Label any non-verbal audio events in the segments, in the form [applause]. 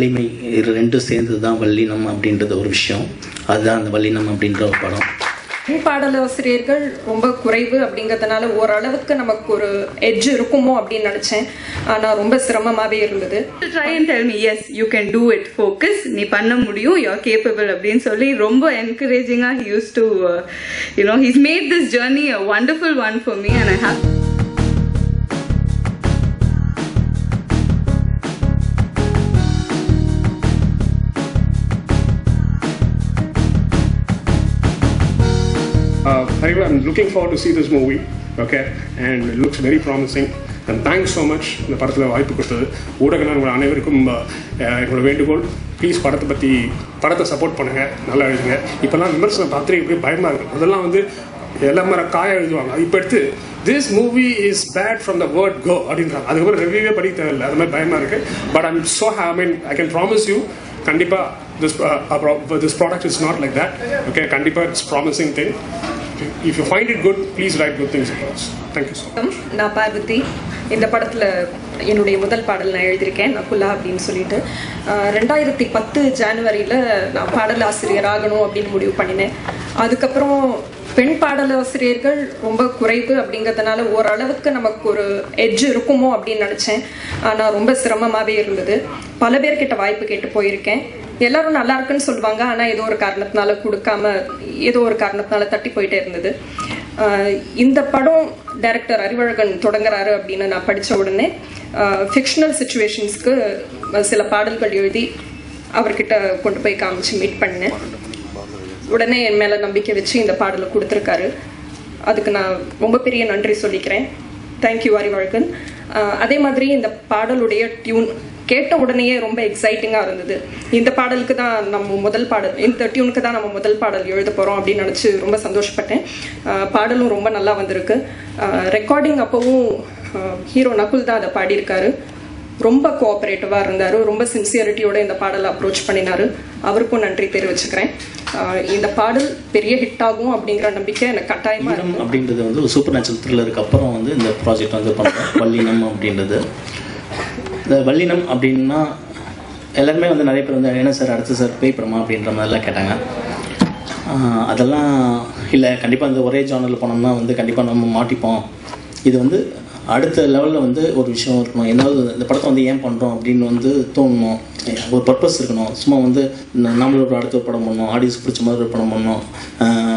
வலிமை இது ரெண்டும் சேர்ந்தது தான் வல்லினம் அப்படின்றது ஒரு விஷயம். அதுதான் அந்த வல்லினம் அப்படின்ற ஒரு படம். பெண் பாடலாசிரியர்கள் ரொம்ப குறைவு அப்படிங்கிறதுனால ஓரளவுக்கு நமக்கு ஒரு எட்ஜ் இருக்குமோ அப்படின்னு நினச்சேன். ஆனால் ரொம்ப சிரமமாகவே இருந்தது. Try and tell me yes you can do it focus நீ பண்ண முடியும். யூ ஆர் கேப்பபிள் அப்படின்னு சொல்லி ரொம்ப என்கரேஜிங்காக use to you know he's made this journey a wonderful one for me and I have Uh, I'm looking forward to see this movie, okay, and it looks very promising. And thanks so much இந்த படத்தில் வாய்ப்பு கொடுத்தது. ஊடக நண்பர்கள் அனைவருக்கும் எங்களோட என்னோட வேண்டுகோள். ப்ளீஸ் படத்தை பற்றி படத்தை சப்போர்ட் பண்ணுங்கள் நல்லா எழுதுங்க. இப்போல்லாம் விமர்சனம் பார்த்து இப்படி பயமாக இருக்கும் அதெல்லாம் வந்து எல்லாம் மர காய எழுதுவாங்க. இப்போ எடுத்து this movie is bad from the word go அப்படின்றாங்க. அதுக்கப்புறம் ரிவ்யூவே படிக்க தேவையில்லை. அது மாதிரி பயமாக இருக்குது but I'm so I mean I can promise you கண்டிப்பாக this this product is not like that okay கண்டிப்பாக it's promising thing if you find it good please write good things across thank you so நான் பார்வதி. இந்த படத்தில் என்னுடைய முதல் பாடல் நான் எழுதியிருக்கேன் நகுலா அப்படின்னு சொல்லிட்டு. ரெண்டாயிரத்தி பத்து ஜனவரியில் நான் பாடல் ஆசிரியர் ஆகணும் அப்படின்னு முடிவு பண்ணினேன். அதுக்கப்புறம் பெண் பாடலாசிரியர்கள் ரொம்ப குறைவு அப்படிங்கிறதுனால ஓரளவுக்கு நமக்கு ஒரு எட்ஜ் இருக்குமோ அப்படின்னு நினச்சேன். ஆனால் ரொம்ப சிரமமாகவே இருந்தது. பல பேர்கிட்ட வாய்ப்பு கேட்டு போயிருக்கேன். எல்லாரும் நல்லா இருக்குன்னு சொல்லுவாங்க. ஆனால் ஏதோ ஒரு காரணத்தினால கொடுக்காம ஏதோ ஒரு காரணத்தினால தட்டி போயிட்டே இருந்தது. இந்த படம் டைரக்டர் அறிவழகன் தொடங்குறாரு அப்படின்னு நான் படித்த உடனே ஃபிக்ஷனல் சுச்சுவேஷன்ஸ்க்கு சில பாடல்கள் எழுதி அவர்கிட்ட கொண்டு போய் காமிச்சு மீட் பண்ணேன். உடனே என் மேலே நம்பிக்கை வச்சு இந்த பாடலை கொடுத்துருக்காரு. அதுக்கு நான் ரொம்ப பெரிய நன்றி சொல்லிக்கிறேன். Thank you Arivazhagan. அதே மாதிரி இந்த பாடலுடைய டியூன் கேட்ட உடனேயே ரொம்ப எக்ஸைட்டிங்காக இருந்தது. இந்த பாடலுக்கு தான் நம்ம முதல் பாடல் இந்த டியூனுக்கு தான் நம்ம முதல் பாடல் எழுத போகிறோம் அப்படின்னு நினச்சி ரொம்ப சந்தோஷப்பட்டேன். பாடலும் ரொம்ப நல்லா வந்திருக்கு. ரெக்கார்டிங் அப்போவும் ஹீரோ நகுல் தான் அதை பாடியிருக்காரு. ரொம்ப கோஆப்ரேட்டிவாக இருந்தார். ரொம்ப சின்சியரிட்டியோட இந்த பாடலை அப்ரோச் பண்ணினாரு. அவருக்கும் நன்றி தெரிவிச்சுக்கிறேன். இந்த பாடல் பெரிய ஹிட் ஆகும் அப்படிங்கிற நம்பிக்கை எனக்கு கட்டாயமாக வல்லினம் இருக்கு. அப்படின்றது வந்து ஒரு சூப்பர் நேச்சுரல் த்ரில்லருக்கு அப்புறம் வந்து இந்த ப்ராஜெக்ட் வந்து பண்ணுறோம் வல்லினம் அப்படின்றது. இந்த வல்லினம் அப்படின்னா எல்லாருமே வந்து நிறைய பேர் வந்து என்ன சார் அடுத்து சார் பேய் படமா அப்படின்ற மாதிரிலாம் கேட்டாங்க. அதெல்லாம் இல்லை கண்டிப்பாக இந்த ஒரே ஜானரில் போனோம்னா வந்து கண்டிப்பாக நம்ம மாட்டிப்போம். இது வந்து அடுத்த லெவலில் வந்து ஒரு விஷயம் இருக்கணும். ஏதாவது இந்த படத்தை வந்து ஏன் பண்ணுறோம் அப்படின்னு வந்து தோணணும். ஒரு பர்பஸ் இருக்கணும். சும்மா வந்து ந- நம்மளும் ஒரு அடுத்த ஒரு படம் பண்ணணும் ஆடியன்ஸ் பிடிச்ச மாதிரி ஒரு படம் பண்ணணும்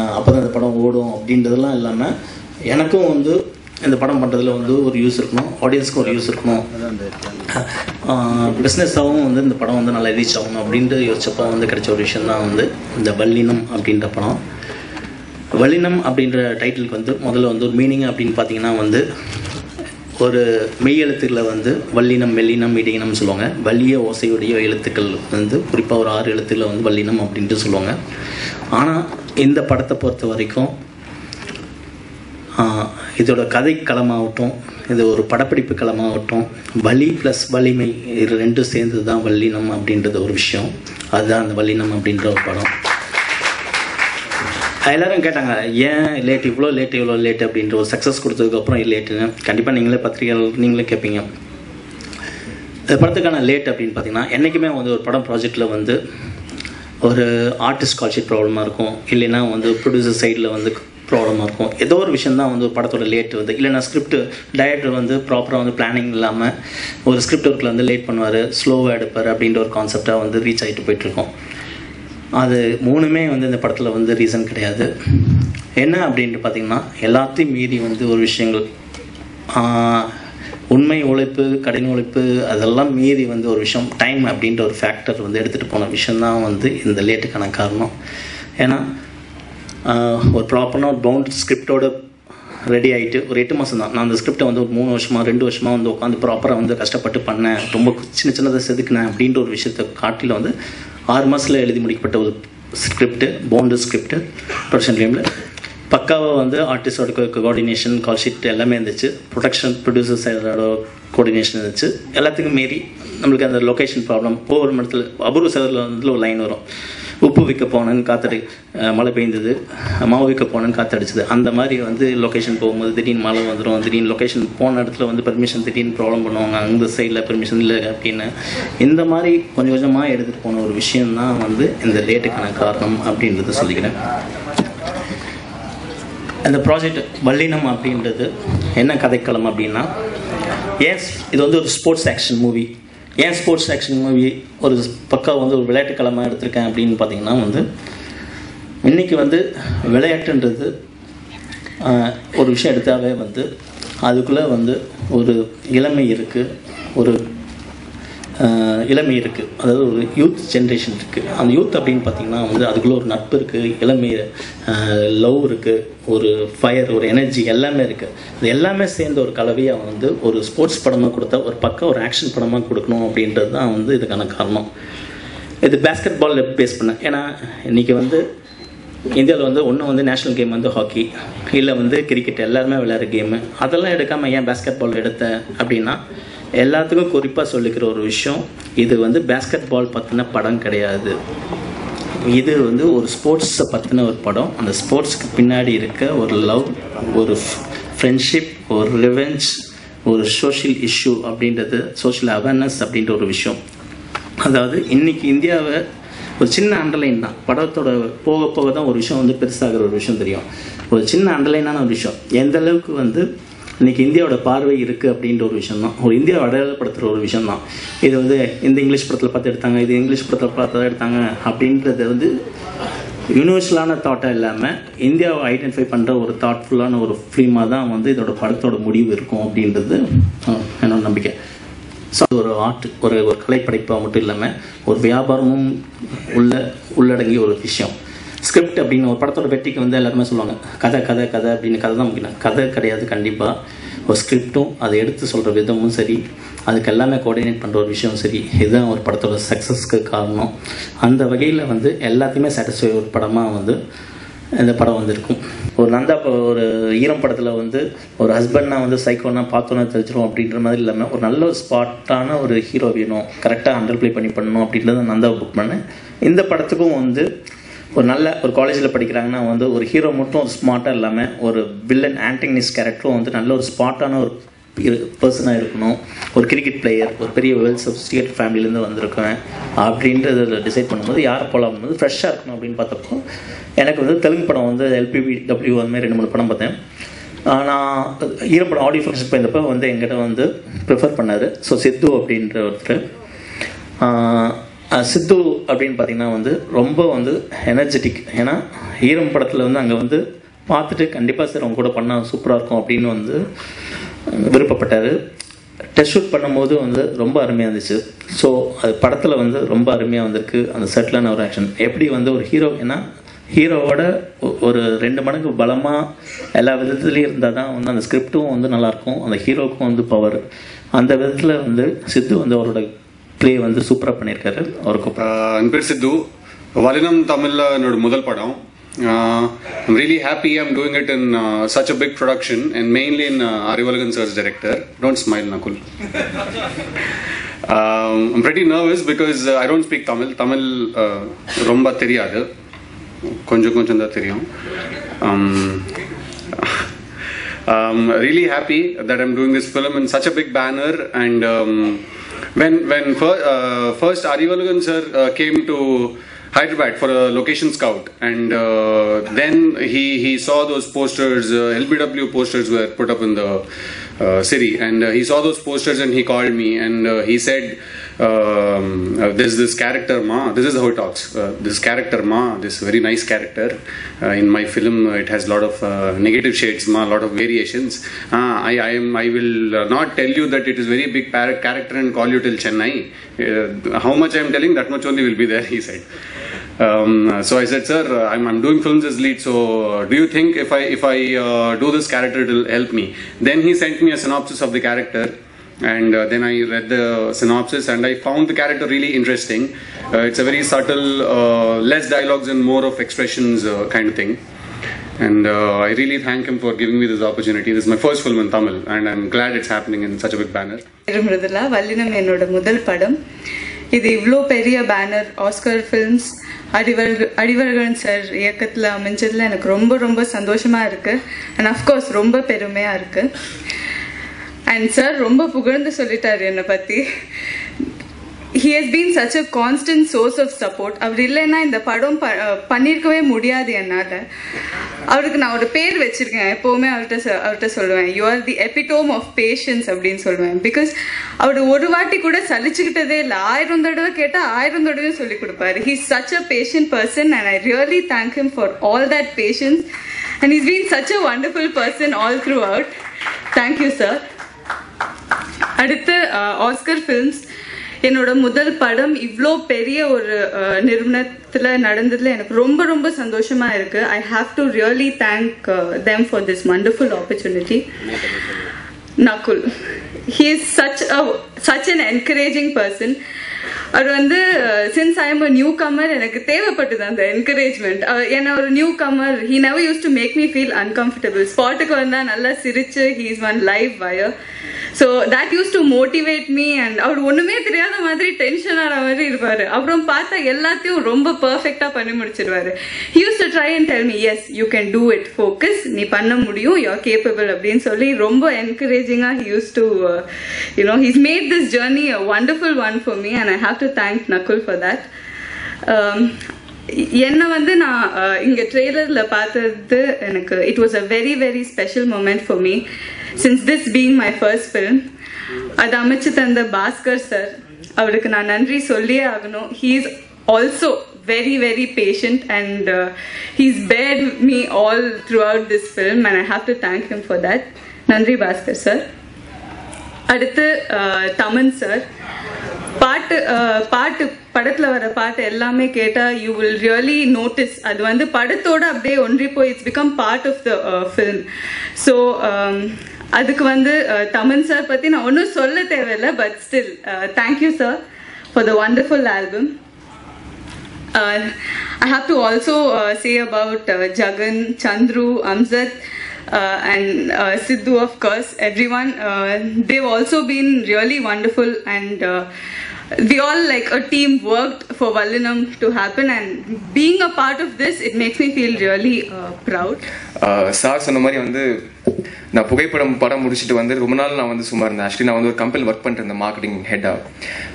அப்போ தான் இந்த படம் ஓடும் அப்படின்றதெல்லாம் இல்லாமல் எனக்கும் வந்து இந்த படம் பண்ணுறதுல வந்து ஒரு யூஸ் இருக்கணும். ஆடியன்ஸ்க்கு ஒரு யூஸ் இருக்கணும். பிஸ்னஸாகவும் வந்து இந்த படம் வந்து நல்லா ரீச் ஆகணும் அப்படின்ட்டு யோசிச்சப்போ வந்து கிடைச்ச ஒரு விஷயம் தான் வந்து இந்த வல்லினம் அப்படின்ற படம். வல்லினம் அப்படின்ற டைட்டிலுக்கு வந்து முதல்ல வந்து ஒரு மீனிங் அப்படின்னு பார்த்தீங்கன்னா வந்து ஒரு மெய் எழுத்துக்களை வந்து வல்லினம் மெல்லினம் இடையினம் சொல்லுவாங்க. வலிய ஓசையுடைய எழுத்துக்கள் வந்து குறிப்பாக ஒரு ஆறு எழுத்துக்களை வந்து வல்லினம் அப்படின்ட்டு சொல்லுவாங்க. ஆனால் இந்த படத்தை பொறுத்த வரைக்கும் இதோட கதை களமாகட்டும் இது ஒரு படப்பிடிப்பு களமாகட்டும் வலி ப்ளஸ் வலிமை இது ரெண்டும் சேர்ந்து தான் வல்லினம் அப்படின்றது ஒரு விஷயம். அதுதான் அந்த வல்லினம் அப்படின்ற ஒரு படம். எல்லாரும் கேட்டாங்க ஏன் லேட் இவ்வளோ லேட் இவ்வளோ லேட் அப்படின்ற ஒரு சக்ஸஸ் கொடுத்ததுக்கப்புறம் லேட்டுன்னு கண்டிப்பாக நீங்களே பத்திரிகைகள் நீங்களே கேட்பீங்க இந்த படத்துக்கான லேட் அப்படின்னு பார்த்தீங்கன்னா என்றைக்குமே வந்து ஒரு படம் ப்ராஜெக்டில் வந்து ஒரு ஆர்டிஸ்ட் ஸ்காலர்ஷிப் ப்ராப்ளமாக இருக்கும். இல்லைன்னா வந்து ப்ரொடியூசர் சைடில் வந்து ப்ராப்ளமாக இருக்கும். ஏதோ ஒரு விஷயம் தான் வந்து ஒரு படத்தோட லேட் வந்து இல்லைன்னா ஸ்கிரிப்ட் டைரக்டர் வந்து ப்ராப்பராக வந்து பிளானிங் இல்லாமல் ஒரு ஸ்கிரிப்ட் ஒர்க்கில் வந்து லேட் பண்ணுவார் ஸ்லோவாக எடுப்பார் அப்படின்ற ஒரு கான்செப்டாக வந்து ரீச் ஆகிட்டு போயிட்டுருக்கோம் அது மூணுமே வந்து இந்த படத்தில் வந்து ரீசன் கிடையாது. என்ன அப்படின்ட்டு பார்த்தீங்கன்னா எல்லாத்தையும் மீறி வந்து ஒரு விஷயங்கள் உண்மை உழைப்பு கடின உழைப்பு அதெல்லாம் மீறி வந்து ஒரு விஷயம் டைம் அப்படின்ற ஒரு ஃபேக்டர் வந்து எடுத்துகிட்டு போன விஷயந்தான் வந்து இந்த லேட்டுக்கான காரணம். ஏன்னா ஒரு ப்ராப்பரான ஒரு பவுண்ட் ஸ்கிரிப்டோட ரெடி ஆகிட்டு ஒரு எட்டு மாதம் தான் நான் அந்த ஸ்கிரிப்டை வந்து ஒரு மூணு வருஷமாக ரெண்டு வருஷமாக வந்து உட்காந்து ப்ராப்பராக வந்து கஷ்டப்பட்டு பண்ணேன். ரொம்ப சின்ன சின்னதை செதுக்கினேன் அப்படின்ற ஒரு விஷயத்தை காட்டில வந்து ஆறு மாதத்தில் எழுதி முடிக்கப்பட்ட ஒரு ஸ்கிரிப்ட் பவுண்டு ஸ்கிரிப்ட் ப்ரொடக்ஷன் டீமில் பக்காவாக வந்து ஆர்டிஸ்டோட கோஆர்டினேஷன் கால் ஷீட் எல்லாமே இருந்துச்சு. ப்ரொடக்ஷன் ப்ரொடியூசர் சைடோட கோஆர்டினேஷன் இருந்துச்சு. எல்லாத்துக்கும் மீறி நம்மளுக்கு அந்த லொக்கேஷன் ப்ராப்ளம் ஒவ்வொரு இடத்துல அபூர்வ சேதத்தில் வந்து ஒரு லைன் வரும். உப்பு விற்க போனேன்னு காத்தடி மழை பெய்ந்தது. மாவு விற்க போனேன்னு காத்தடிச்சது. அந்த மாதிரி வந்து லொக்கேஷன் போகும்போது திடீர்னு மழை வந்துடும் திடீர்னு லொக்கேஷன் போன இடத்துல வந்து பெர்மிஷன் திடீர்னு ப்ராப்ளம் பண்ணுவாங்க. அந்த சைடில் பெர்மிஷன் இல்லை அப்படின்னு. இந்த மாதிரி கொஞ்சம் கொஞ்சமாக எடுத்துகிட்டு போன ஒரு விஷயம்தான் வந்து இந்த லேட்டுக்கான காரணம் அப்படின்றத சொல்லிக்கிறேன். அந்த ப்ராஜெக்ட் வல்லினம் அப்படின்றது என்ன கதைக்களம் அப்படின்னா எஸ் இது வந்து ஒரு ஸ்போர்ட்ஸ் ஆக்ஷன் மூவி ஏன் ஸ்போர்ட்ஸ் ஆக்ஷன் மூவி ஒரு பக்கம் வந்து ஒரு விளையாட்டு களமாக எடுத்திருக்கேன் அப்படின்னு பார்த்தீங்கன்னா வந்து இன்றைக்கி வந்து விளையாட்டுன்றது ஒரு விஷயம் எடுத்தாவே வந்து அதுக்குள்ளே வந்து ஒரு இளமை இருக்குது ஒரு இளமை இருக்குது அதாவது ஒரு யூத் ஜென்ரேஷன் இருக்குது அந்த யூத் அப்படின்னு பார்த்தீங்கன்னா வந்து அதுக்குள்ளே ஒரு நட்பு இருக்குது இளமை லவ் இருக்குது ஒரு ஃபயர் ஒரு எனர்ஜி எல்லாமே இருக்குது அது எல்லாமே சேர்ந்த ஒரு கலவையாக வந்து ஒரு ஸ்போர்ட்ஸ் படமாக கொடுத்தா ஒரு பக்கம் ஒரு ஆக்ஷன் படமாக கொடுக்கணும் அப்படின்றது தான் வந்து இதுக்கான காரணம். இது பேஸ்கெட் பால் பேஸ் பண்ணேன். ஏன்னா இன்றைக்கி வந்து இந்தியாவில் வந்து ஒன்று வந்து நேஷ்னல் கேம் வந்து ஹாக்கி இல்லை வந்து கிரிக்கெட் எல்லாருமே விளையாடுற கேமு அதெல்லாம் எடுக்காமல் ஏன் பேஸ்கெட் பால் எடுத்தேன் அப்படின்னா எல்லாத்துக்கும் குறிப்பாக சொல்லிக்கிற ஒரு விஷயம் இது வந்து பேஸ்கெட் பால் பற்றின படம் கிடையாது. இது வந்து ஒரு ஸ்போர்ட்ஸை பற்றின ஒரு படம். அந்த ஸ்போர்ட்ஸ்க்கு பின்னாடி இருக்க ஒரு லவ் ஒரு ஃப்ரெண்ட்ஷிப் ஒரு ரிவெஞ்ச் ஒரு சோஷியல் இஷ்யூ அப்படின்றது சோஷியல் அவேர்னஸ் அப்படின்ற ஒரு விஷயம். அதாவது இன்னைக்கு இந்தியாவை ஒரு சின்ன அண்டர்லைன் தான். படத்தோட போக போக தான் ஒரு விஷயம் வந்து பெருசாகிற ஒரு விஷயம் தெரியும். ஒரு சின்ன அண்டர்லைனான ஒரு விஷயம். எந்த அளவுக்கு வந்து இன்னைக்கு இந்தியாவோட பார்வை இருக்குது அப்படின்ற ஒரு விஷயம் தான் ஒரு இந்தியாவை அடையாளப்படுத்துகிற ஒரு விஷயம் தான் இது வந்து இந்த இங்கிலீஷ் படத்தில் பார்த்து எடுத்தாங்க இது இங்கிலீஷ் படத்தில் பார்த்து தான் எடுத்தாங்க அப்படின்றது வந்து யூனிவர்சலான தாட்டாக இல்லாமல் இந்தியாவை ஐடென்டிஃபை பண்ணுற ஒரு தாட்ஃபுல்லான ஒரு ஃபிலிமாக தான் வந்து இதோட படத்தோட முடிவு இருக்கும் அப்படின்றது என்னோட நம்பிக்கை. ஸோ ஒரு ஆர்ட் ஒரு ஒரு கலைப்படைப்பாக மட்டும் இல்லாமல் ஒரு வியாபாரமும் உள்ள உள்ளடங்கிய ஒரு விஷயம். ஸ்கிரிப்ட் அப்படின்னு ஒரு படத்தோட வெற்றிக்கு வந்து எல்லாருமே சொல்லுவாங்க. கதை கதை கதை அப்படின்னு கதை தான் முக்கியம். கதை கிடையாது கண்டிப்பாக ஒரு ஸ்கிரிப்டும் அதை எடுத்து சொல்கிற விதமும் சரி. அதுக்கு எல்லாமே கோஆர்டினேட் பண்ணுற ஒரு விஷயம் சரி. இதுதான் ஒரு படத்தோட சக்ஸஸ்க்கு காரணம். அந்த வகையில் வந்து எல்லாத்தையுமே சாட்டிஸ்ஃபை ஒரு படமாக வந்து இந்த படம் வந்திருக்கும். ஒரு நந்தா ப- ஒரு ஈரம் படத்தில் வந்து ஒரு ஹஸ்பண்ட்னா வந்து சைக்கோனா பார்த்தோன்னா தெரிஞ்சிடும் அப்படின்ற மாதிரி இல்லாமல் ஒரு நல்ல ஸ்பாட்டான ஒரு ஹீரோ வேணும். கரெக்டாக அண்டர்ப்ளே பண்ணி பண்ணணும் அப்படின்றத நந்தா புக் பண்ணேன். இந்த படத்துக்கும் வந்து ஒரு நல்ல ஒரு காலேஜில் படிக்கிறாங்கன்னா வந்து ஒரு ஹீரோ மட்டும் ஒரு ஸ்மார்ட்டாக இல்லாமல் ஒரு வில்லன் ஆன்டனிஸ் கேரக்டரும் வந்து நல்ல ஒரு ஸ்மார்ட்டான ஒரு பர்சனாக இருக்கணும். ஒரு கிரிக்கெட் பிளேயர் ஒரு பெரிய வெல் சப்ஸ்டிகேட் ஃபேமிலியிலேருந்து வந்திருக்கேன் அப்படின்றத டிசைட் பண்ணும்போது யாரை போகலாம் வந்து ஃப்ரெஷ்ஷாக இருக்கணும் அப்படின்னு பார்த்தப்போ எனக்கு வந்து தெலுங்கு படம் வந்து எல்பிபி டபிள்யூ அந்த மாதிரி ரெண்டு மூணு படம் பார்த்தேன். ஆஹ் நான் ஈரப்படம் ஆடியோ ஃபங்க்ஷன் போயிருந்தப்போ வந்து எங்கிட்ட வந்து ப்ரிஃபர் பண்ணார். ஸோ சித்து அப்படின்ற ஒருத்தர். சித்து அப்படின்னு பார்த்தீங்கன்னா வந்து ரொம்ப வந்து எனர்ஜெட்டிக் ஏன்னா ஈரம் படத்தில் வந்து அங்கே வந்து பார்த்துட்டு கண்டிப்பாக சார் அவங்க கூட பண்ணால் சூப்பராக இருக்கும் அப்படின்னு வந்து விருப்பப்பட்டார். டெஸ்ட் ஷூட் பண்ணும்போது வந்து ரொம்ப அருமையாக இருந்துச்சு. ஸோ அது படத்தில் வந்து ரொம்ப அருமையாக வந்திருக்கு. அந்த செட்டிலான ஒரு ஆக்ஷன் எப்படி வந்து ஒரு ஹீரோ ஏன்னா ஹீரோவோட ஒரு ரெண்டு மடங்கு பலமாக எல்லா விதத்துலேயும் இருந்தால் தான் வந்து அந்த ஸ்கிரிப்டும் வந்து நல்லாயிருக்கும் அந்த ஹீரோவுக்கும் வந்து பவர் அந்த விதத்தில் வந்து சித்து வந்து அவரோட ப்ளே வந்து சூப்பராக பண்ணியிருக்காரு. அவருக்கு என் பேர் சித்து. வலினம் தமிழில் என்னோட முதல் படம். I'm really happy I'm doing it in such a big production and mainly in Arivazhagan sir's director don't smile Nakul I'm pretty nervous because I don't speak Tamil Tamil ரொம்ப தெரியாது. கொஞ்சம் கொஞ்சம் தான் தெரியும். Um, um, really happy that I'm doing this film in such a big banner. And um, when when fir- uh, first Arivalugan sir uh, came to Hyderabad for a location scout, and uh, then he he saw those posters. LBW posters were put up in the uh, city, and uh, he saw those posters and he called me and uh, he said. Um, uh, this character Ma. This is how he talks. Uh, this character Ma, this very nice character. Uh, in my film, it has a lot of negative shades, Ma, a lot of variations. I, I am. I will not tell you that it is very big character and call you till Chennai. How much I am telling, that much only will be there. [laughs] He said. Um, so I said, sir, uh, I'm, I'm doing films as lead. So uh, do you think if I if I uh, do this character, it will help me? Then he sent me a synopsis of the character and uh, then I read the synopsis and I found the character really interesting. Uh, it's a very subtle, uh, less dialogues and more of expressions kind of thing. And I really thank him for giving me this opportunity. This is my first film in Tamil, and I'm glad it's happening in such a big banner. இது இவ்வளோ பெரிய banner Oscar Films அடிவர்கள் Arivazhagan sir இயக்கத்தில் அமைஞ்சதில் எனக்கு ரொம்ப ரொம்ப சந்தோஷமாக இருக்குது அண்ட் அஃப்கோர்ஸ் ரொம்ப பெருமையாக இருக்குது அண்ட் சார் ரொம்ப புகழ்ந்து சொல்லிட்டார் என்னை பற்றி he has been such a constant source of support அவர் இல்லைன்னா இந்த படம் ப பண்ணியிருக்கவே முடியாது என்னால். அவருக்கு நான் ஒரு பேர் வச்சிருக்கேன். எப்போவுமே அவர்கிட்ட சொ- அவர்கிட்ட சொல்லுவேன் you are the epitome of patience அப்படின்னு சொல்லுவேன். பிகாஸ் அவர் ஒரு வாட்டி கூட சலிச்சுக்கிட்டதே இல்லை. ஆயிரம் தடவை கேட்டால் ஆயிரம் தடவையும் சொல்லி கொடுப்பாரு. He such a patient person and I really thank him for all that patience and is been such a wonderful person all throughout thank you sir அடுத்து ஆஸ்கர் ஃபிலிம்ஸ் என்னோட முதல் படம் இவ்வளோ பெரிய ஒரு நிறுவனத்தில் நடந்ததில் எனக்கு ரொம்ப ரொம்ப சந்தோஷமா இருக்கு. I have to really thank them for this wonderful opportunity Nakul he is such a such an encouraging person அவர் வந்து since I am a newcomer எனக்கு தேவைப்பட்டது அந்த என்கரேஜ்மெண்ட் என்ன ஒரு newcomer he never use to make me feel uncomfortable ஸ்பாட்டுக்கு வந்தால் நல்லா சிரிச்சு he is one live wire so that use to motivate me and அவர் ஒன்றுமே தெரியாத மாதிரி டென்ஷன் ஆன மாதிரி இருப்பார். அப்புறம் பார்த்தா எல்லாத்தையும் ரொம்ப பர்ஃபெக்டாக பண்ணி முடிச்சிருவாரு. Used to try and tell me yes you can do it focus நீ பண்ண முடியும். யூ ஆர் கேப்பபிள் அப்படின்னு சொல்லி ரொம்ப என்கரேஜிங்காக use to you know he's made this journey a wonderful one for me and I have to thank Nakul for that என்னை வந்து நான் அஹ், இங்க ட்ரெய்லர்ல பார்த்தது எனக்கு it was a very very special moment for me since this being my first film அது அமைச்சு தந்த பாஸ்கர் சார் அவருக்கு நான் நன்றி சொல்லியே ஆகணும். He is also very very patient and he's bad me all throughout this film and I have to thank him for that நன்றி Bhaskar sir. அடுத்து தமன் சார். பாட்டு பாட்டு படத்துல வர பாட்டு எல்லாமே கேட்டா யூ வில் ரியலி நோட்டிஸ் அது வந்து படத்தோட அப்படியே ஒன்றி போய் it's become part of the film so அதுக்கு வந்து தமன் சார் பத்தி நான் ஒன்றும் சொல்ல தேவையில்லை but still thank you sir for the wonderful album I have to also say about Jagan Chandru Amjad Jagan, Chandru, Amzat, uh, and uh, Sidhu, of course, everyone. Uh, they've also been really wonderful, and uh, we all, like a team, worked for Vallinam to happen. And being a part of this, it makes me feel really uh, proud. Sir சொன்ன மாதிரி வந்து நான் புகைப்படம் படம் முடிச்சுட்டு வந்து ரொம்ப நாள் நான் வந்து சும்மா இருந்தேன். ஆக்சுவலி நான் வந்து ஒரு கம்பெனி ஒர்க் பண்ணிட்டு இருந்தேன் மார்க்கெட்டிங் ஹெட்டாக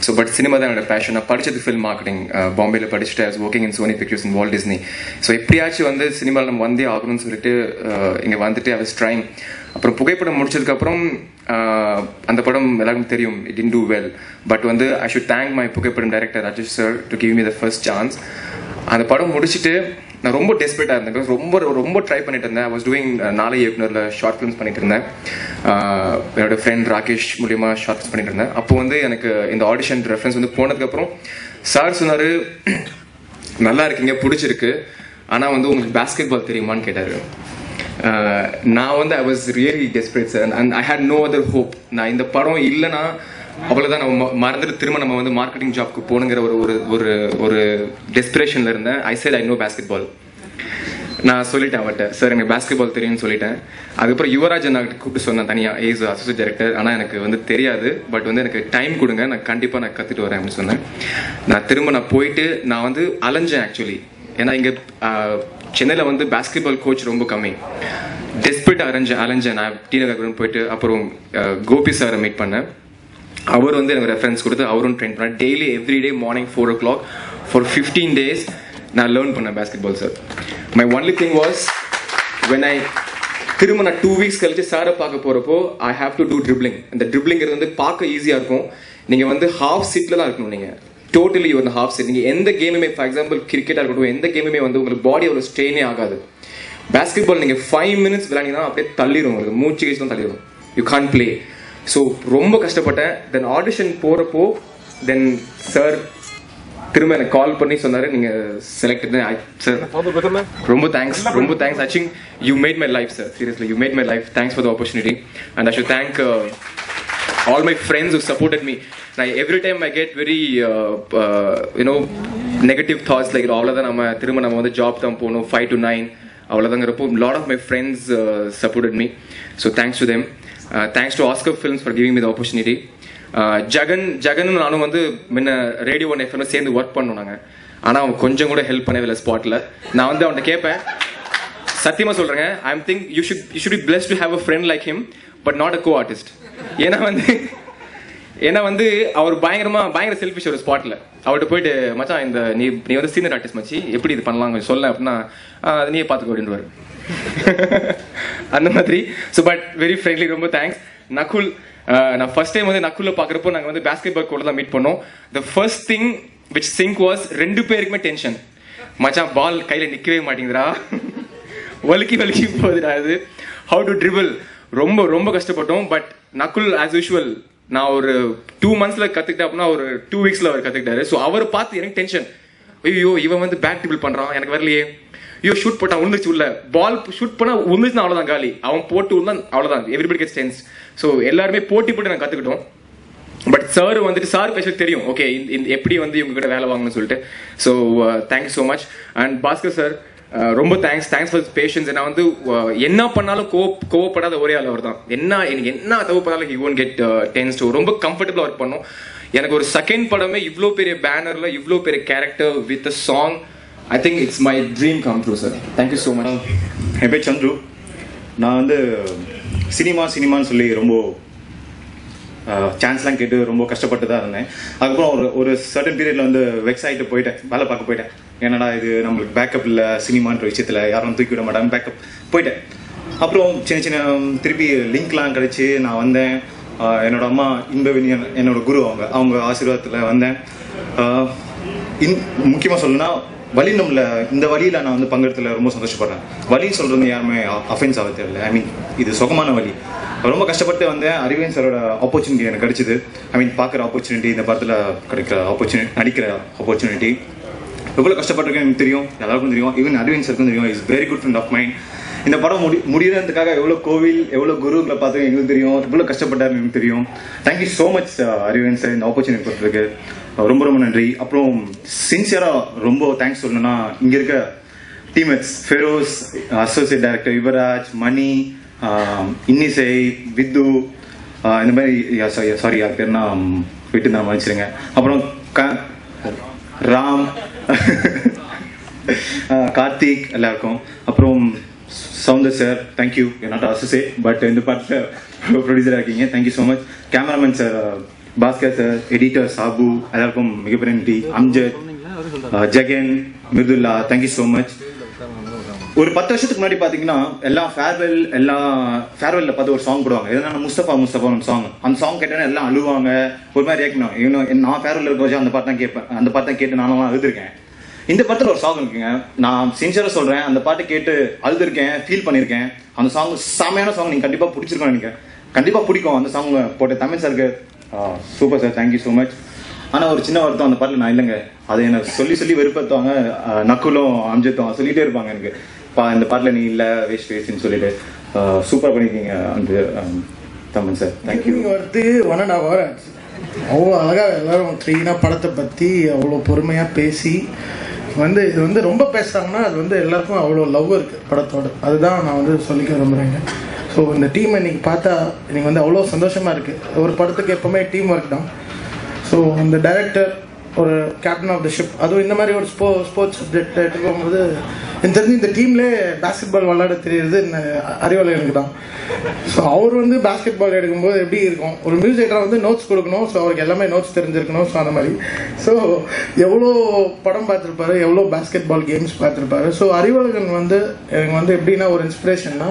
ஸோ பட் சினிமா தான் என்னோட பேஷன் நான் படிச்சது ஃபில்ம் மார்க்கெட்டிங் பாம்பேல படிச்சுட்டு I working in Sony Pictures in Walt Disney so எப்படியாச்சும் வந்து சினிமாவில் நம்ம வந்தே ஆகணும்னு சொல்லிட்டு இங்கே வந்துட்டு ஐ வாஸ் ட்ரைங் அப்புறம் புகைப்படம் முடிச்சதுக்கப்புறம் அந்த படம் எல்லாருக்கும் தெரியும். It in do well but வந்து ஐ ஷுட் தேங்க் மை புகைப்படம் director Rajesh sir to give me the first chance அந்த படம் முடிச்சுட்டு நான் ரொம்ப டெஸ்பரேட்டாக இருந்தேன். ரொம்ப ரொம்ப ட்ரை பண்ணிட்டு இருந்தேன். ஐ வாஸ் டூயிங் நாளை இயக்குனரில் ஷார்ட் ஃபிலிம்ஸ் பண்ணிட்டு இருந்தேன். Uh, என்னோட ஃப்ரெண்ட் ராகேஷ் மூலியமாக ஷார்ட் ஃபிலிம்ஸ் பண்ணிட்டு இருந்தேன். அப்போ வந்து எனக்கு இந்த ஆடிஷன் ரெஃபரன்ஸ் வந்து போனதுக்கப்புறம் சார் சொன்னார் நல்லா இருக்கீங்க பிடிச்சிருக்கு. ஆனால் வந்து உங்களுக்கு பேஸ்கெட் பால் தெரியுமான்னு கேட்டார். Uh, நான் வந்து I was really desperate sir and I had no other hope நான் இந்த படம் இல்லைன்னா அவ்வளோதான் நம்ம மறந்துட்டு திரும்ப நம்ம வந்து மார்க்கெட்டிங் ஜாப்க்கு போகணுங்கிற ஒரு ஒரு ஒரு ஒரு டெஸ்பிரேஷனில் இருந்தேன். I said I know basketball நான் சொல்லிட்டேன் அவர்கிட்ட சார் எனக்கு பேஸ்கெட் பால் தெரியும்னு சொல்லிட்டேன். அதுக்கப்புறம் யுவராஜ் நான் கூப்பிட்டு சொன்னேன் தனியாக ஏஸ் அசோசியேட் டைரக்டர் ஆனால் எனக்கு வந்து தெரியாது. பட் வந்து எனக்கு டைம் கொடுங்க. நான் கண்டிப்பாக நான் கற்றுட்டு வரேன் அப்படின்னு சொன்னேன். நான் திரும்ப நான் போயிட்டு நான் வந்து அலைஞ்சேன் ஆக்சுவலி ஏன்னா இங்கே சென்னையில் வந்து பேஸ்கெட் பால் கோச் ரொம்ப கம்மி. டெஸ்பரேட் அரைஞ்சேன் அலைஞ்சேன் நான் டி நகர் போயிட்டு அப்புறம் கோபி சாரை மீட் பண்ணேன். அவர் வந்து எனக்கு ரெஃபரன்ஸ் கொடுத்து அவரும் ட்ரெயின் பண்ணார். Daily everyday morning four o'clock for fifteen days நான் லேர்ன் பண்ணேன் basketball sir my only thing was when I திரும்ப நான் டூ வீக்ஸ் கழிச்சு சாரை பார்க்க போகிறப்போ I have to do dribbling இந்த ட்ரிப்ளிங்கிறது வந்து பார்க்க ஈஸியாக இருக்கும். நீங்கள் வந்து ஹாஃப் சீட்டில் தான் இருக்கணும் நீங்கள் டோட்டலி ஒரு ஹாஃப் சீட் நீங்கள் எந்த கேமுமே ஃபார் எக்ஸாம்பிள் கிரிக்கெட்டாக இருக்கட்டும் எந்த கேமுமே வந்து உங்களுக்கு பாடி அவ்வளோ ஸ்ட்ரெயினே ஆகாது. பேஸ்கெட் பால் நீங்கள் ஃபைவ் மினிட்ஸ் விளையாடினா அப்படியே தள்ளிடும் உங்களுக்கு. மூச்சு கழிச்சு தான் தள்ளிடும் யூ கான் பிளே ஸோ ரொம்ப கஷ்டப்பட்டேன். தென் ஆடிஷன் போகிறப்போ தென் சார் திரும்ப எனக்கு கால் பண்ணி சொன்னாரு. நீங்க செலக்டட் சார் ரொம்ப தேங்க்ஸ் ரொம்ப thanks I think you made my life sir seriously you made my life thanks for the opportunity and I should thank who supported me. Like every time I get very, uh, uh, you know, negative thoughts like அவ்வளோதான் நம்ம திரும்ப நம்ம வந்து job தான் போகணும் five to nine அவ்வளோதாங்கிறப்போ lot of my friends supported me so thanks to them thanks to Oscar Films for giving me the opportunity Jagan ஜெகனும் நானும் வந்து முன்ன ரேடியோ ஒன் எஃப்எம் சேர்ந்து ஒர்க் பண்ணோம் நாங்கள் ஆனால் அவன் கொஞ்சம் கூட ஹெல்ப் பண்ணவே இல்லை ஸ்பாட்டில் நான் வந்து அவன்கிட்ட கேட்பேன் சத்தியமாக சொல்கிறேங்க I am think you should you should be bless to have a friend like him but not a go artist ஏன்னா வந்து ஏன்னா வந்து அவர் பயங்கரமா பயங்கர செல்ஃபிஷ் ஒரு ஸ்பாட்ல அவர்கிட்ட போயிட்டு மச்சான் இந்த நீ நீ வந்து சீனியர் ஆர்டிஸ்ட் மச்சி எப்படி இது பண்ணலாம் கொஞ்சம் சொல்ல அப்படின்னா அது நீயே பார்த்துக்கோ அப்படின்ட்டு [laughs] அந்த மாதிரி. ஸோ பட் வெரி ஃப்ரெண்ட்லி ரொம்ப தேங்க்ஸ் நகுல் நான் ஃபர்ஸ்ட் டைம் வந்து நக்குல பார்க்குறப்போ நாங்கள் வந்து பேஸ்கெட் பால் கூட தான் மீட் பண்ணோம். The first thing which sync was ரெண்டு பேருக்குமே டென்ஷன் மச்சான் பால் கையில் நிற்கவே மாட்டேங்குதுடா. வலுக்கி வலுக்கி போகுதுடா அது ஹவு டு ட்ரிபிள் ரொம்ப ரொம்ப கஷ்டப்பட்டோம். பட் நக்குல் ஆஸ் யூஷுவல் நான் ஒரு டூ மந்த்ஸ்ல கத்துக்கிட்டேன் அப்படின்னா ஒரு டூ வீக்ஸ்ல அவர் கத்துக்கிட்டாரு. ஸோ அவர் பார்த்து எனக்கு டென்ஷன் ஐயோ இவன் வந்து பேட் ட்ரிபிள் பண்றான் எனக்கு வரலையே. ஐயோ ஷூட் போட்டான் உழுந்துச்சு உள்ள. பால் ஷூட் பண்ணா உழுந்துச்சுன்னா அவ்வளவுதான் காலி. அவன் போட்டு உள்ள அவ்வளவுதான். எவ்ரிபடி கெட் சென்ஸ் ஸோ எல்லாருமே போட்டி போட்டு நான் கத்துக்கிட்டோம். பட் சார் வந்துட்டு சார் பேசுறது தெரியும். ஓகே எப்படி வந்து இவங்க கிட்ட வேலை வாங்கணும்னு சொல்லிட்டு. So thank you so much and Bhaskar sir Uh, ரொம்ப தேங்க்ஸ் தேங்க்ஸ் ஃபார் பேஷன்ஸ் நான் வந்து uh, என்ன பண்ணாலும் கோ கோவப்படாத ஒரே ஆள் அவர் தான் என்ன எனக்கு என்ன தப்பு பண்ணாலும் ஹி ஒன் கெட் டென்ஸ் ரொம்ப கம்ஃபர்டபுளாக ஒர்க் பண்ணோம். எனக்கு ஒரு செகண்ட் படமே இவ்வளோ பெரிய பேனரில் இவ்வளோ பெரிய character with a song I think it's my dream come true sir thank you so much என் பேர் சந்துரு. நான் வந்து சினிமா சினிமான்னு சொல்லி ரொம்ப சான்ஸ்லாம் கேட்டு ரொம்ப கஷ்டப்பட்டு தான் இருந்தேன். அதுக்கப்புறம் ஒரு ஒரு சர்டன் பீரியட்ல வந்து வெக்ஸ் ஆகிட்டு போயிட்டேன். வேலை பார்க்க போயிட்டேன். என்னடா இது நம்மளுக்கு பேக்கப் இல்லை சினிமான்ற விஷயத்தில் யாரும் தூக்கி விட மாட்டாங்க பேக்கப் போயிட்டேன். அப்புறம் சின்ன சின்ன திருப்பி லிங்க்லாம் கிடச்சி நான் வந்தேன். என்னோட அம்மா இன்பவினி என்னோட குரு அவங்க அவங்க ஆசீர்வாதத்தில் வந்தேன். இன் முக்கியமாக சொல்லணும்னா வழி நம்மள இந்த வழியில் நான் வந்து பங்கெடுத்துல ரொம்ப சந்தோஷப்படுறேன். வழின்னு சொல்கிறது யாருமே அஃபென்ஸ் ஆக தேவையில்லை. ஐ மீன் இது சுகமான வழி ரொம்ப கஷ்டப்பட்டு வந்தேன் அறிவியன் சாரோட ஆப்பர்ச்சுனிட்டி எனக்கு கிடைச்சிது. ஐ மீன் பார்க்குற ஆப்பர்ச்சுனிட்டி இந்த படத்தில் கிடைக்கிற ஆப்பர்ச்சுனிட்டி நடிக்கிற ஆப்பர்ச்சுனிட்டி எவ்வளோ கஷ்டப்பட்டிருக்கேன் எனக்கு தெரியும். எல்லாருக்கும் தெரியும். ஈவன் அரவிந்த் சருக்கும் தெரியும். Is very good friend of mind இந்த படம் முடி முடியறதுக்காக எவ்வளோ கோவில் எவ்வளோ குருக்களை பார்த்து எங்களுக்கு தெரியும். எவ்வளோ கஷ்டப்பட்டார் எனக்கு தெரியும். Thank you so much Aravind sir இந்த ஆப்பர்ச்சுனிட்டி கொடுத்துருக்கு ரொம்ப ரொம்ப நன்றி. அப்புறம் சின்சியராக ரொம்ப தேங்க்ஸ் சொல்லணும்னா இங்கே இருக்க teammates Feroz associate director Yuvaraj Mani இன்னிசை வித்து இந்த மாதிரி சாரி யார் பேர் நான் விட்டு நான் மன்னிச்சிருங்க. அப்புறம் க ராம் கார்த்திக் எல்லாருக்கும். அப்புறம் Soundar sir thank you not associate but இந்த படத்தில் ப்ரொடியூசராக இருக்கீங்க. Thank you so much cameraman sir Bhaskar sir editor Sabu எல்லாருக்கும் மிகப்பெரிய நன்றி. Amjad Jagan Mridula thank you so much ஒரு பத்து வருஷத்துக்கு முன்னாடி பாத்தீங்கன்னா எல்லாம் ஃபேர்வெல் எல்லா ஃபேர்வெல்ல பார்த்து ஒரு சாங் போடுவாங்க. எதுனா முஸ்தபா முஸ்தபா சாங் அந்த சாங் கேட்டேன்னா எல்லாம் அழுவாங்க. ஒரு மாதிரி ஏக்கணும் இன்னும் நான் ஃபேர்வெல் இருக்க வச்சு அந்த பாட்டு தான் கேட்பேன். அந்த பாட்டு தான் கேட்டு நானும் அழுதுருக்கேன். இந்த படத்துல ஒரு சாங் இருக்குங்க. நான் சின்சியரா சொல்றேன். அந்த பாட்டு கேட்டு அழுதுருக்கேன் ஃபீல் பண்ணிருக்கேன். அந்த சாங் செமையான சாங் நீங்க கண்டிப்பா பிடிச்சிருக்கோம் நினைக்கிறேன். கண்டிப்பா பிடிக்கும். அந்த சாங் போட்ட தமிழ் சாருக்கு super sir thank you so much ஆனா ஒரு சின்ன வருத்தம் அந்த பாட்டுல நான் இல்லைங்க. அதை எனக்கு சொல்லி சொல்லி வெறுப்பத்துவாங்க. நக்குலும் அம்ஜத்தும் சொல்லிட்டே இருப்பாங்க எனக்கு. பா இந்த பாட்டில் நீ இல்லை வேஸ்ட் வேஸ்ட்னு சொல்லிட்டு சூப்பர் பண்ணியிருக்கீங்க அந்த தமிழ் சார் தேங்க்யூ வருது ஒன் அண்ட் ஹவர் அவ்வளோ அழகாக எல்லாரும் க்ளீனாக படத்தை பற்றி அவ்வளோ பொறுமையாக பேசி வந்து இது வந்து ரொம்ப பேசுகிறாங்கன்னா அது வந்து எல்லாருக்கும் அவ்வளோ லவ் இருக்குது படத்தோட. அதுதான் நான் வந்து சொல்லிக்க விரும்புகிறேங்க ஸோ இந்த டீம் இன்னைக்கு பார்த்தா நீங்கள் வந்து அவ்வளோ சந்தோஷமாக இருக்குது ஒரு படத்துக்கு எப்போவுமே டீம் ஒர்க் தான். ஸோ அந்த டைரக்டர் ஒரு கேப்டன் ஆஃப் த ஷிப் அதுவும் இந்த மாதிரி ஒரு ஸ்போ ஸ்போர்ட்ஸ் சப்ஜெக்ட் எடுத்து போகும்போது எனக்கு தெரிஞ்சு இந்த டீம்லேயே பேஸ்கெட் பால் விளாட தெரியுது இந்த எனக்கு தான். ஸோ அவர் வந்து பாஸ்கெட் பால் எடுக்கும்போது எப்படி இருக்கும்? ஒரு மியூசிக்கரை வந்து நோட்ஸ் கொடுக்கணும். ஸோ அவருக்கு எல்லாமே நோட்ஸ் தெரிஞ்சிருக்கணும். ஸோ அந்த மாதிரி. ஸோ எவ்வளோ படம் பார்த்துருப்பாரு? எவ்வளோ பேஸ்கெட் பால் கேம்ஸ் பார்த்துருப்பாரு? ஸோ அறிவாளர்கள் வந்து எனக்கு வந்து எப்படின்னா ஒரு இன்ஸ்பிரேஷன்னா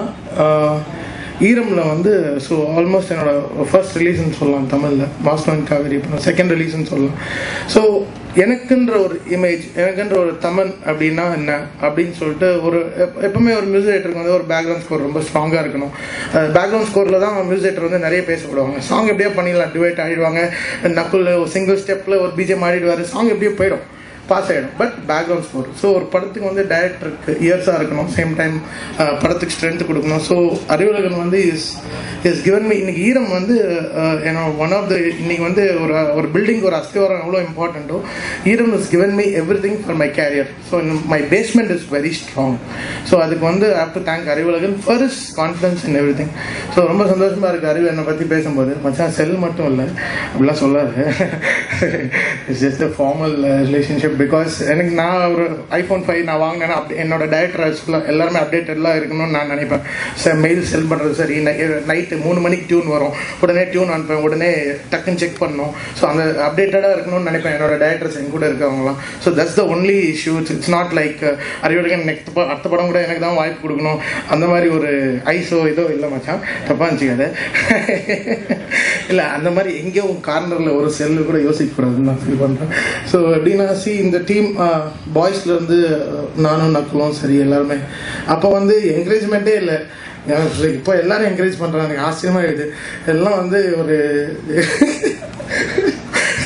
ஈரம்ல வந்து ஸோ ஆல்மோஸ்ட் என்னோட ஃபர்ஸ்ட் ரிலீஸ்னு சொல்லலாம் தமிழில். மாஸ்டர் காவேரி அப்புறம் செகண்ட் ரிலீஸ்னு சொல்லலாம். ஸோ எனக்குன்ற ஒரு இமேஜ் எனக்குன்ற ஒரு தமன் அப்படின்னா என்ன? அப்படின்னு சொல்லிட்டு ஒரு எப்- எப்பவுமே ஒரு மியூசிக் வந்து ஒரு பேக்ரவுண்ட் ஸ்கோர் ரொம்ப ஸ்ட்ராங்காக இருக்கணும். பேக்ரவுண்ட் ஸ்கோரில் தான் மியூசிக் வந்து நிறைய பேசப்படுவாங்க. சாங் எப்படியோ பண்ணிடலாம் டிவைட் ஆகிடுவாங்க நக்குள் ஒரு சிங்கிள் ஸ்டெப்பில் ஒரு பிஜிஎம் ஆடிடுவார் சாங் எப்படியோ போயிடும். பாஸ் ஆகிடும் பட் பேக்ரவுண்ட் ஸ்கோர் ஸோ ஒரு படத்துக்கு வந்து டைரக்டருக்கு இயர்ஸாக இருக்கணும். சேம் டைம் படத்துக்கு ஸ்ட்ரென்த் கொடுக்கணும். ஸோ அறிவுலகன் வந்து இஸ் இஸ் கிவன் மீ இன்னைக்கு ஈரம் வந்து ஏன்னா ஒன் ஆஃப் த இன்னைக்கு வந்து ஒரு ஒரு பில்டிங் ஒரு அஸ்திவாரம் எவ்வளோ இம்பார்ட்டண்ட்டோ ஈரம் is given me everything for my career so my basement is very strong so அதுக்கு வந்து have to thank Arivazhagan for is confidence in everything so ரொம்ப சந்தோஷமாக இருக்குது அறிவு என்னை பற்றி பேசும்போது. மச்சான் செல் மட்டும் இல்லை. அப்படிலாம் சொல்லாது. It's just a formal relationship because எனக்கு நான் ஒரு ஐஃபோன் ஃபைவ் நான் வாங்கினேன்னா அப் என்னோட டேரக்டர்ஸ்லாம் எல்லாருமே அப்டேட்டடெலாம் இருக்கணும்னு நான் நினைப்பேன். சார் மெயில் செல் பண்ணுறது சரி நைட்டு மூணு மணிக்கு டியூன் வரும். உடனே டியூன் அனுப்பேன் உடனே டக்குன்னு செக் பண்ணணும். ஸோ அந்த அப்டேட்டடாக இருக்கணும்னு நினைப்பேன் என்னோட டேரக்டர்ஸ் என் கூட இருக்கவங்களாம் so that's the only issue it's not like Arivazhagan next அடுத்த படம் கூட எனக்கு தான் வாய்ப்பு கொடுக்கணும். அந்த மாதிரி ஒரு ஐஸோ இதோ இல்லை மச்சான். தப்பாக இருந்துச்சுக்காது [laughs] இல்லை அந்த மாதிரி எங்கேயும் கார்னரில் ஒரு செல்லு கூட யோசிக்கக்கூடாதுன்னு நான் ஃபீல் பண்ணுறேன் ஸோ எப்படின்னா சி இந்த டீம் பாய்ஸ்லேருந்து நானும் நக்குலும் சரி எல்லாருமே. அப்போ வந்து என்கரேஜ்மெண்ட்டே இல்லை. இப்போ எல்லாரும் என்கரேஜ் பண்ணுறாங்க எனக்கு ஆச்சரியமா இருக்குது. எல்லாம் வந்து ஒரு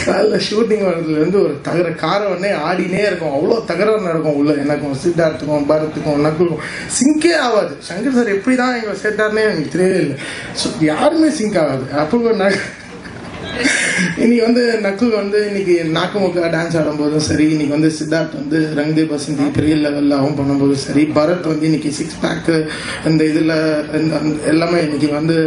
காலைல ஷூட்டிங் வரதுலேருந்து ஒரு தகர காரை உடனே ஆடினே இருக்கும். அவ்வளோ தகரம் நடக்கும் உள்ள எனக்கும் சித்தார்த்துக்கும் பரத்துக்கும் நக்குக்கும் சிங்கே ஆகாது. சங்கர் சார் எப்படி தான் எங்களை சேர்த்தாருன்னே எனக்கு தெரியவே இல்லை. ஸோ யாருமே சிங்க் ஆகாது. அப்போ நான் இன்னைக்கு வந்து நக்குல் வந்து இன்னைக்கு நாக்குமுக்கா டான்ஸ் ஆடும்போதும் சரி இன்னைக்கு வந்து சித்தார்த் வந்து ரங்தே பசந்தி பெரிய லெவலில் அவன் பண்ணும்போதும் சரி பரத் வந்து இன்னைக்கு சிக்ஸ் பேக்கு இந்த இதில் எல்லாமே இன்னைக்கு வந்து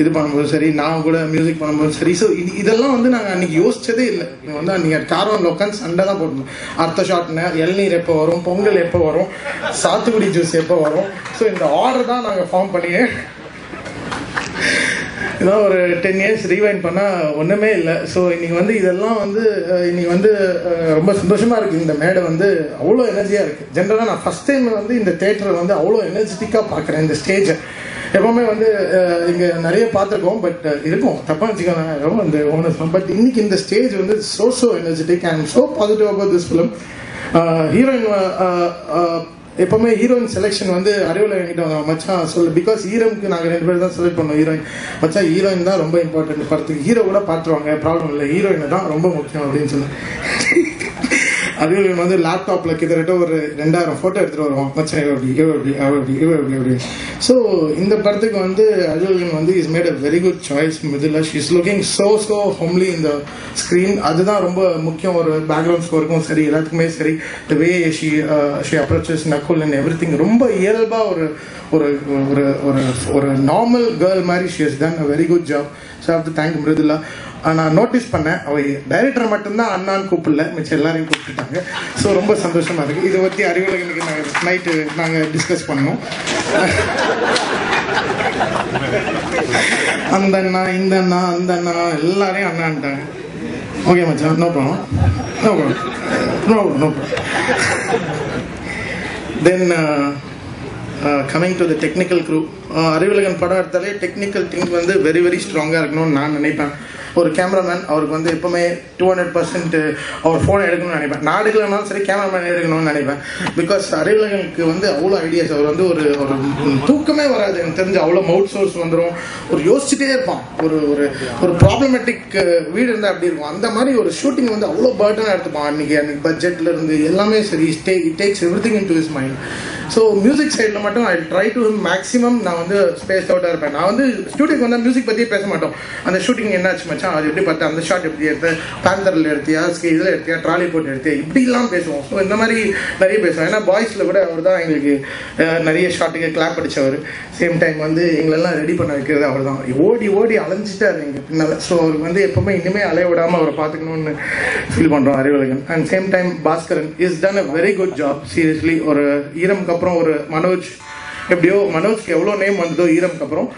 இது பண்ணும்போது சரி நான் கூட மியூசிக் பண்ணும்போது சரி. ஸோ இது இதெல்லாம் வந்து நாங்கள் அன்னைக்கு யோசிச்சதே இல்லை. நீங்கள் வந்து அன்றைக்கி காரம் உட்காந்து சண்டை தான் போடணும். அடுத்த ஷாட்னு இளநீர் எப்போ வரும் பொங்கல் எப்போ வரும் சாத்துக்குடி ஜூஸ் எப்போ வரும். ஸோ இந்த ஆர்டர் தான் நாங்கள் ஃபார்ம் பண்ணி இதான் ஒரு டென் இயர்ஸ் ரீவைண்ட் பண்ணால் ஒன்றுமே இல்லை. ஸோ இன்றைக்கி வந்து இதெல்லாம் வந்து இன்னைக்கு வந்து ரொம்ப சந்தோஷமாக இருக்குது இந்த மேடை வந்து அவ்வளோ எனர்ஜியாக இருக்குது ஜென்ரலாக நான் ஃபஸ்ட் டைம் வந்து இந்த தேட்டரை வந்து அவ்வளோ எனர்ஜெட்டிக்காக பார்க்குறேன் இந்த ஸ்டேஜை எப்பவுமே வந்து இங்கே நிறைய பார்த்துருக்கோம் பட் இருக்கும். தப்பாக வச்சுக்கோங்க அந்த ஓனர்ஸ் பட் இன்னைக்கு இந்த ஸ்டேஜ் வந்து so so energetic and so positive about this film heroine எப்பவுமே ஹீரோயின் செலெக்ஷன் வந்து அறிவில் என்கிட்ட மச்சான் சொல்லு. பிகாஸ் ஹீரோனுக்கு நாங்கள் ரெண்டு பேரும் தான் செலக்ட் பண்ணோம் ஹீரோயின் மச்சான் ஹீரோயின் தான் ரொம்ப இம்பார்ட்டன்ட் படத்துக்கு ஹீரோ கூட பார்த்துருவாங்க ப்ராப்ளம் இல்லை. ஹீரோயின் தான் ரொம்ப முக்கியம் அப்படின்னு சொல்லி. அறிவியல் வந்து லேப்டாப்பில் கிட்டத்தட்ட ஒரு ரெண்டாயிரம் ஃபோட்டோ எடுத்துகிட்டு வருவோம் மச்சான் இவ அப்படி இவ அப்படி அவ அப்படி இவ அப்படி அப்படி. ஸோ இந்த படத்துக்கு வந்து அறிவியல் வந்து is made a very good choice மிதில் is looking so so homely இந்த ஸ்க்ரீன் அதுதான் ரொம்ப முக்கியம். ஒரு பேக்ரவுண்ட் ஸ்கோருக்கும் சரி எல்லாத்துக்குமே சரி. The way she she approaches Nakul and everything ரொம்ப இயல்பாக ஒரு ஒரு ஒரு ஒரு ஒரு நார்மல் கேர்ள் மாதிரி she has done a very good job so have to thank Mridula நான் நோட்டீஸ் பண்ணேன். அவ டைரக்டர் மட்டும்தான் அண்ணான்னு கூப்பிடல. மிச்சம் எல்லாரையும் கூப்பிட்டுட்டாங்க. ஸோ ரொம்ப சந்தோஷமா இருக்கு. இதை பற்றி அறிவுலகனுக்கு நாங்கள் நைட்டு நாங்கள் டிஸ்கஸ் பண்ணோம் அந்த அண்ணா இந்த அண்ணா அந்த அண்ணா எல்லாரையும் அண்ணான்ட்டாங்க ஓகே மச்சான் no problem no problem no no problem then coming to the technical group Arivazhagan படம் எடுத்தாலே டெக்னிக்கல் திங் வந்து வெரி வெரி ஸ்ட்ராங்காக இருக்கணும்னு நான் நினைப்பேன். ஒரு கேமராமேன் அவருக்கு வந்து எப்பவுமே டூ ஹண்ட்ரட் பர்சன்ட் அவர் ஃபோன் எடுக்கணும்னு நினைப்பேன். நான் எடுக்கலனாலும் சரி கேமராமேன் எடுக்கணும்னு நினைப்பேன். பிகாஸ் அறிவிலகனுக்கு வந்து அவ்வளோ ஐடியாஸ் அவர் வந்து ஒரு ஒரு தூக்கமே வராது. எனக்கு தெரிஞ்சு அவ்வளோ மவுட் சோர்ஸ் வந்துடும் ஒரு யோசிச்சுட்டே இருப்பான். ஒரு ஒரு ஒரு ப்ராப்ளமேட்டிக் வீடு இருந்தால் அப்படி இருக்கும்? அந்த மாதிரி ஒரு ஷூட்டிங் வந்து அவ்வளோ பேர்டனாக எடுத்துப்பான். அன்னைக்கு அன்னைக்கு பட்ஜெட்ல இருந்து எல்லாமே சரி day it takes everything in to is mind so music சைடில் மட்டும் ஐ ட்ரை டு மேக்ஸிமம் நான் வந்து ஸ்பேஸ் அவுட்டாக இருப்பேன். நான் வந்து ஸ்டூடியோக்கு வந்தால் மியூசிக் பற்றியே பேச மாட்டோம். அந்த ஷூட்டிங் என்னாச்சு மச்சான்? அது எப்படி பார்த்தா அந்த ஷாட் எப்படி எடுத்து பேந்தரில் எடுத்தியா? ஸ்கே இதில் எடுத்தியா? ட்ராலி போட்டு எடுத்தியா? இப்படிலாம் பேசுவோம். ஸோ இந்த மாதிரி நிறைய பேசுவோம். ஏன்னா பாய்ஸில் கூட அவர் தான் எங்களுக்கு நிறைய ஷாட்டுக்கு கிளாப் அடித்தவர் சேம் டைம் வந்து எங்களெல்லாம் ரெடி பண்ண வைக்கிறது அவர் தான் ஓடி ஓடி அலைஞ்சிட்டார் எங்கள் பின்னால். ஸோ அவருக்கு வந்து எப்பவுமே இனிமேல் அலைய விடாமல் அவரை பார்த்துக்கணும்னு ஃபீல் பண்ணுறோம் Arivazhagan. And same time Bhaskaran is done a very good job seriously ஒரு ஈரமுக்கு அப்புறம் ஒரு மனோஜ் எப்படியோ மனோஜ்க்கு எவ்வளோ நேம் வந்ததோ ஈரம்க்கு அப்புறம்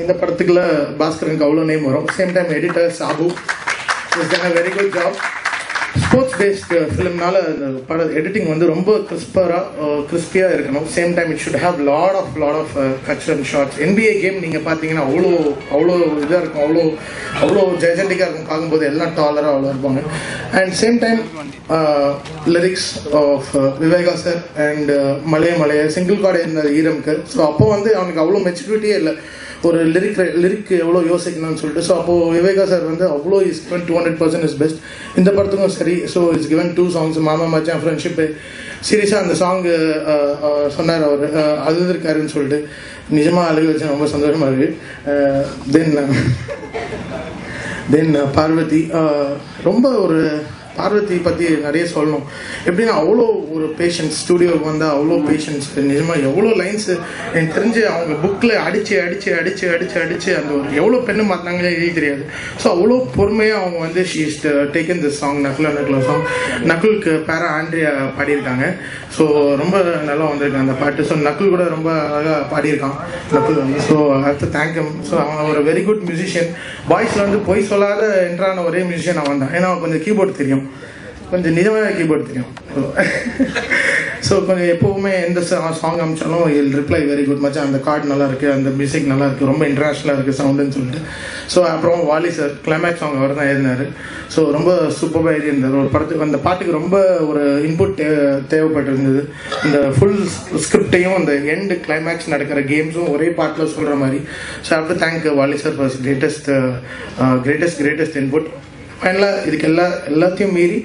இந்த படத்துக்குள்ள பாஸ்கரனுக்கு அவ்வளோ நேம் வரும். Same time editor Sabu. Is done a very good job sports based ஃபிலிம்னால பட எடிட்டிங் வந்து ரொம்ப கிறிஸ்பராக கிறிஸ்பியாக இருக்கணும். Same time it should have lot of lot of cuts and shorts NBA game நீங்கள் பார்த்தீங்கன்னா அவ்வளோ அவ்வளோ இதாக இருக்கும். அவ்வளோ அவ்வளோ ஜெஜெண்டிக்காக இருக்கும். பார்க்கும்போது எல்லாம் டாலராக அவ்வளோ இருப்பாங்க. And same time lyrics of Viveka sir and மலைய மலைய சிங்கிள் கார்டு இருந்த ஈரம்க்கு. ஸோ அப்போ வந்து அவனுக்கு அவ்வளோ மெச்சூரிட்டியே இல்லை. ஒரு லிரிக் லிரிக் எவ்வளோ யோசிக்கணும்னு சொல்லிட்டு ஸோ அப்போ விவேகா சார் வந்து அவ்வளோ is given two hundred percent is best இந்த படத்துக்கும் சரி so is given two songs மாமா மச்சான் ஃப்ரெண்ட்ஷிப்பு சீரியஸாக அந்த சாங்கு சொன்னார் அவர். அது இருக்காருன்னு சொல்லிட்டு நிஜமாக அழுக வச்சு ரொம்ப சந்தோஷமாக இருக்கு. தென் தென் பார்வதி ரொம்ப ஒரு பார்வதி பற்றி நிறைய சொல்லணும். எப்படின்னா அவ்வளோ ஒரு பேஷன்ஸ் ஸ்டூடியோவுக்கு வந்தால் அவ்வளோ பேஷன்ஸ் நிஜமாக எவ்வளோ லைன்ஸ் எனக்கு தெரிஞ்சு அவங்க புக்கில் அடித்து அடித்து அடித்து அடித்து அடித்து அந்த ஒரு எவ்வளோ பெண்ணு மாற்றினாங்களே எழுதி தெரியாது. ஸோ அவ்வளோ பொறுமையாக அவங்க வந்து she is taken this song Nakula நக்குலா சாங் நக்குலுக்கு பேரா ஆண்ட்ரியா பாடியிருக்காங்க. ஸோ ரொம்ப நல்லா வந்திருக்கு அந்த பாட்டு. ஸோ நக்குல் கூட ரொம்ப அழகாக பாடியிருக்கான். நக்குல் வந்து. ஸோ அடுத்து தேங்க்யூ ஸோ அவன் ஒரு வெரி குட் மியூசிஷியன் பாய்ஸில் வந்து பொய் சொல்லாத என்றான ஒரே மியூசிஷியன் அவன் தான் ஏன்னா அவன் கொஞ்சம் கீபோர்டு தெரியும். கொஞ்சம் நிஜமான கீபோர்டு தெரியும். ஸோ கொஞ்சம் எப்போவுமே எந்த சாங் அமிச்சாலும் இல் ரிப்ளை வெரி குட் மச்சா அந்த கார்டு நல்லா இருக்கு அந்த மியூசிக் நல்லா இருக்கு ரொம்ப இன்டர்நேஷனலாக இருக்கு சவுண்டுன்னு சொல்லிட்டு. ஸோ அப்புறம் வாலி சார் கிளைமேக்ஸ் சாங் அவர் தான் எழுதினாரு. ஸோ ரொம்ப சூப்பராக எழுதியிருந்தார். ஒரு படத்துக்கு அந்த பாட்டுக்கு ரொம்ப ஒரு இன்புட் தே தேவைப்பட்டிருந்தது. இந்த ஃபுல் ஸ்கிரிப்டையும் அந்த எண்டு கிளைமேக்ஸ் நடக்கிற கேம்ஸும் ஒரே பாட்டில் சொல்கிற மாதிரி. So after thank Vaali sir for greatest greatest greatest input ஃபைனலாக இதுக்கு எல்லா எல்லாத்தையும் மீறி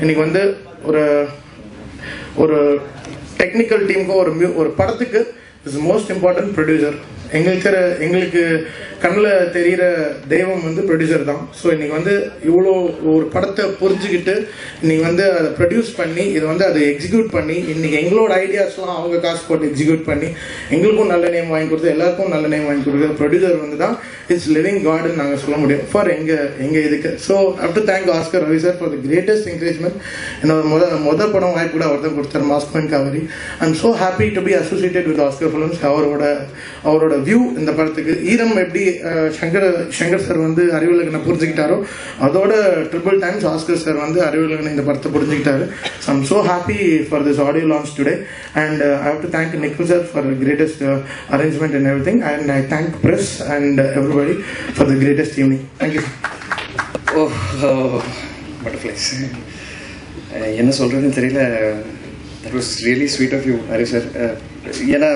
இன்னைக்கு வந்து ஒரு ஒரு டெக்னிக்கல் டீமுக்கும் ஒரு ஒரு படத்துக்கு இஸ் மோஸ்ட் இம்பார்ட்டன்ட் ப்ரொடியூசர் எங்களுக்கு எங்களுக்கு கண்ணில் தெரிகிற தெய்வம் வந்து ப்ரொடியூசர் தான். ஸோ இன்னைக்கு வந்து இவ்வளோ ஒரு படத்தை புரிஞ்சுக்கிட்டு இன்னைக்கு வந்து அதை ப்ரொடியூஸ் பண்ணி இதை வந்து அதை எக்ஸிக்யூட் பண்ணி இன்னைக்கு எங்களோட ஐடியாஸ்லாம் அவங்க காசு போட்டு எக்ஸிக்யூட் பண்ணி எங்களுக்கும் நல்ல நேம் வாங்கி கொடுத்து எல்லாருக்கும் நல்ல நேம் வாங்கி கொடுக்குற ப்ரொடியூசர் வந்து தான் இட்ஸ் லிவிங் காட்னு நாங்கள் சொல்ல முடியும். ஃபார் எங்கள் எங்கள் இதுக்கு. So up to thank Oscar Ravi sir for the greatest encouragement என்னோட முத முத படம் வாய்ப்பு கூட அவர் தான் கொடுத்தார் மாஸ்க் and Kaveri I am so happy to be associated with Oscar films அவரோட அவரோட வியூ இந்த படத்துக்கு. ஈரம் எப்படி சங்கர் சங்கர் சார் வந்து அறிவுலகனை புரிஞ்சுக்கிட்டாரோ அதோட ட்ரிபிள் டைம்ஸ் ஆஸ்கர் சார் வந்து அறிவுலகனை இந்த படத்தை புரிஞ்சுக்கிட்டாரு. So I'm so happy for this audio launch today and I have to thank Nikhil sir for greatest arrangement and everything and I thank press and everybody for the greatest evening thank you oh butterflies என்ன சொல்கிறதுன்னு தெரியல. That was really sweet of you Hari sir ஏன்னா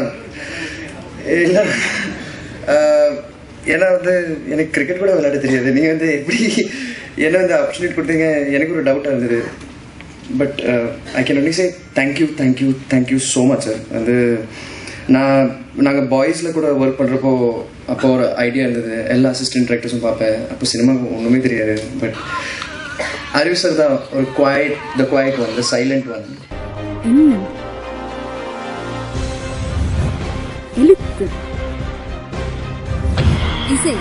இல்லை. ஏன்னா வந்து எனக்கு cricket கூட விளையாட தெரியாது. நீங்கள் வந்து எப்படி என்ன வந்து ஆப்பர்ச்சுனிட்டி கொடுத்தீங்க? எனக்கு ஒரு டவுட்டாக இருந்தது. But I can only say thank you thank you thank you so much sir வந்து நான் நாங்கள் பாய்ஸில் கூட ஒர்க் பண்ணுறப்போ அப்போ ஒரு ஐடியா இருந்தது. எல்லா அசிஸ்டன்ட் டைரக்டர்ஸும் பார்ப்பேன். அப்போ சினிமா ஒன்றுமே தெரியாது. பட் அறிவு சார் தான் ஒரு quiet the quiet one the silent one என்ன இசை.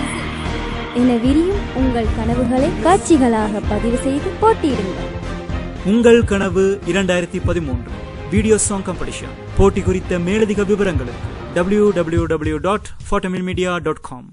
என விரியும் உங்கள் கனவுகளை காட்சிகளாக பதிவு செய்து போட்டியிடுங்கள். உங்கள் கனவு இரண்டாயிரத்தி பதிமூன்று வீடியோ சாங் காம்படிஷன் போட்டி குறித்த மேலதிக விவரங்களுக்கு காம்